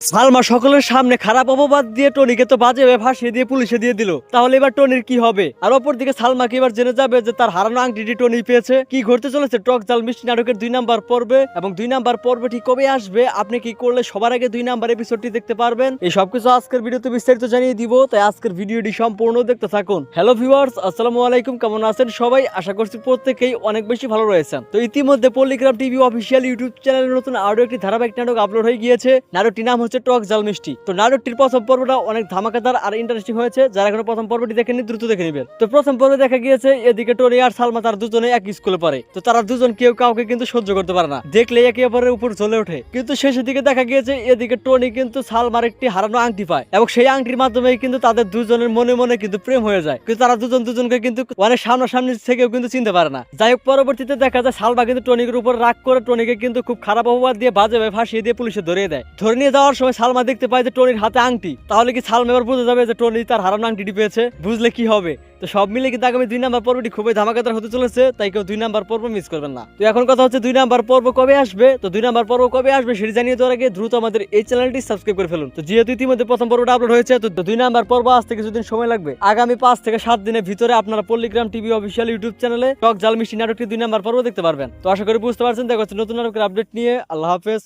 সালমা সকলের সামনে খারাপ অপবাদ দিয়ে টনিকে তো বাজে ফাঁসিয়ে দিয়ে পুলিশে দিয়ে দিল। তাহলে এবার টনির কি হবে? আর অপর দিকে সালমাকে এবার জেনে যাবে যে তার হারানো আংটিটি টনি পেয়েছে। কি ঘটতে চলেছে? টক জাল মিষ্টি নাটকের দুই নাম্বার পর্বে। এবং দুই নাম্বার পর্বটি কবে আসবে? আপনি কি করলে সবার আগে দুই নাম্বার এপিসোডটি দেখতে পারবেন? এই সবকিছু আজকের ভিডিওতে বিস্তারিত জানিয়ে দিব। তাই আজকের ভিডিওটি সম্পূর্ণ দেখতে থাকুন। হ্যালো ভিউয়ার্স আসসালামু আলাইকুম। কেমন আছেন সবাই? আশা করছি প্রত্যেকেই অনেক বেশি ভালো রয়েছেন। তো ইতিমধ্যে পল্লিগ্রাম টিভি অফিসিয়াল ইউটিউব চ্যানেলের নতুন আরও একটি ধারাবাহিক নাটক আপলোড হয়ে গিয়েছে। নাটকটির নাম হচ্ছে টক জাল মিষ্টি। তো নাটকটির প্রথম পর্বটা অনেক ধামাকাদার আর ইন্টারেস্টিং হয়েছে। যারা এখনও প্রথম পর্বটি দেখেনি দ্রুত দেখে নেবেন। তো প্রথম পর্বে দেখা গিয়েছে এদিকে টনি আর সালমা তার দুজনে এক স্কুলে পড়ে। তো তারা দুজন কেউ কাউকে কিন্তু সহ্য করতে পারে না। দেখলে একে অপরের উপর জ্বলে ওঠে। কিন্তু শেষের দিকে দেখা গিয়েছে এদিকে টনি কিন্তু সালমার একটি হারানো আংটি পায় এবং সেই আংটির মাধ্যমে কিন্তু তাদের দুজনের মনে মনে কিন্তু প্রেম হয়ে যায়। কিন্তু তারা দুজন দুজনকে কিন্তু অনেক সামনাসামনি থেকেও কিন্তু চিনতে পারে না। যাই হোক, পরবর্তীতে দেখা যায় সালমা কিন্তু টনিকের উপর রাগ করে টনিকে কিন্তু খুব খারাপ অপবাদ দিয়ে বাজে ভাবে ফাঁসিয়ে দিয়ে পুলিশে ধরিয়ে দেয়। ধরে নিয়ে যাওয়ার সময় সালমা দেখতে পায় যে টনির হাতে আংটি, তাহলে কি সালমা এবার বুঝে যাবে যে টনি তার হারানো আংটিটি পেয়েছে? বুঝলে কি হবে? তো সব মিলে কিন্তু আগামী দুই নাম্বার পর্বটি খুবই ধামাকাদার হতে চলেছে, তাই কেউ দুই নাম্বার পর্ব মিস করবেন না। তো এখন কথা হচ্ছে দুই নাম্বার পর্ব কবে আসবে? তো দুই নাম্বার পর্ব কবে আসবে সেটি জানিয়ে দেওয়ার আগে দ্রুত আমাদের এই চ্যানেলটি সাবস্ক্রাইব করে ফেলুন। তো যেহেতু ইতিমধ্যে প্রথম পর্বটা আপলোড হয়েছে, তো দুই নাম্বার পর্ব আসতে কিছুদিন সময় লাগবে। আগামী পাঁচ থেকে সাত দিনের ভিতরে আপনারা পল্লিগ্রাম টিভি অফিসিয়াল ইউটিউব চ্যানেলে টক জাল মিষ্টি নাটকটি দুই নাম্বার পর্ব দেখতে পারবেন। তো আশা করি বুঝতে পারছেন, দেখা হচ্ছে নতুন নাটকের আপডেট নিয়ে। আল্লাহ হাফেজ।